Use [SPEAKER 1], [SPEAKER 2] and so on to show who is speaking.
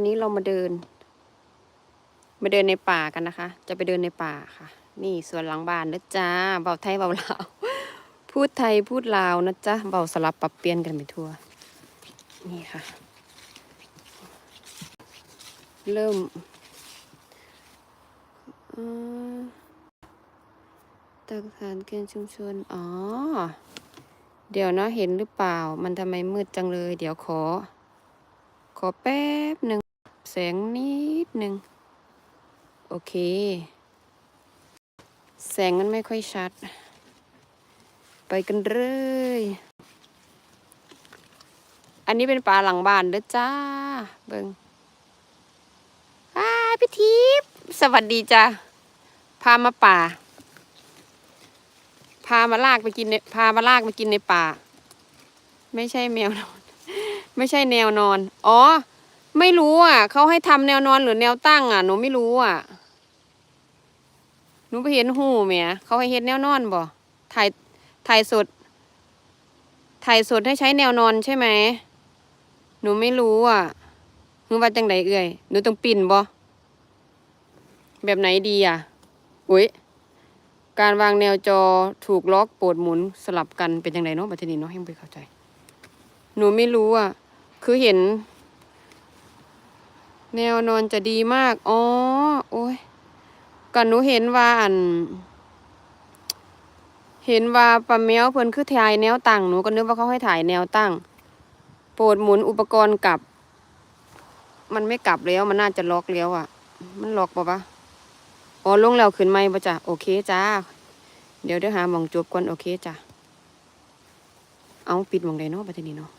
[SPEAKER 1] อนนี้เรามาเดิน มาเดินในป่ากันนะคะ จะไปเดินในป่าค่ะ นี่สวนหลังบ้านนะจ้าเบาไทยเบาลาว พูดไทยพูดลาวนะจ๊ะเบาสลับปรับเปลี่ยนกันไปทั่ว นี่ค่ะ เริ่มอืมตักฐานเกณฑ์ชุมชน อ๋อ เดี๋ยวนะเห็นหรือเปล่า มันทำไมมืดจังเลย เดี๋ยวขอ ขอแป๊บหนึ่ง แสงนิดหนึ่งโอเค แสงมันไม่ค่อยชัด ไปกันเลย อันนี้เป็นปลาหลังบ้านเด้อจ้า เบิงอ้าพี่ทิพย์สวัสดีจ้าพามาป่า พามาลากไปกินในพามาลากไปกินในป่า ไม่ใช่แมวนอน ไม่ใช่แนวนอน อ๋อ ไม่รู้อะเขาให้ทำแนวนอนหรือแนวตั้งอะหนูไม่รู้อะหนูไปเห็นหูเมียเขาให้เห็นแนวนอนบ่ถ่ายถ่ายสดถ่ายสดให้ใช้แนวนอนใช่ไหมหนูไม่รู้อะหนูว่าจังไดเอ่ยหนูต้องปิ่นบ่แบบไหนดีอะอุ้ยการวางแนวจอถูกล็อกโปดหมุนสลับกันเป็นยังไงเนาะบัดนี้เนาะให้ไปเข้าใจ หนูไม่รู้อะคือเห็น แนวนอนจะดีมาก อ๋อ โอ้ยก่อนหนูเห็นว่าอัน เห็นว่าปลาแมวเพิ่นคือถ่ายแนวตั้ง หนูก็นึกว่าเขาให้ถ่ายแนวตั้ง โปรดหมุนอุปกรณ์กลับ มันไม่กลับแล้ว มันน่าจะล็อกแล้วอะ มันล็อกปะปะอ๋อลงแล้วขึ้นไหมปะจ้ะ โอเคจ้า เดี๋ยวเดี๋ยวหาหมองจบก่อนโอเคจ้ะ เอาปิดหมองใดเนาะบัดนี้เนาะ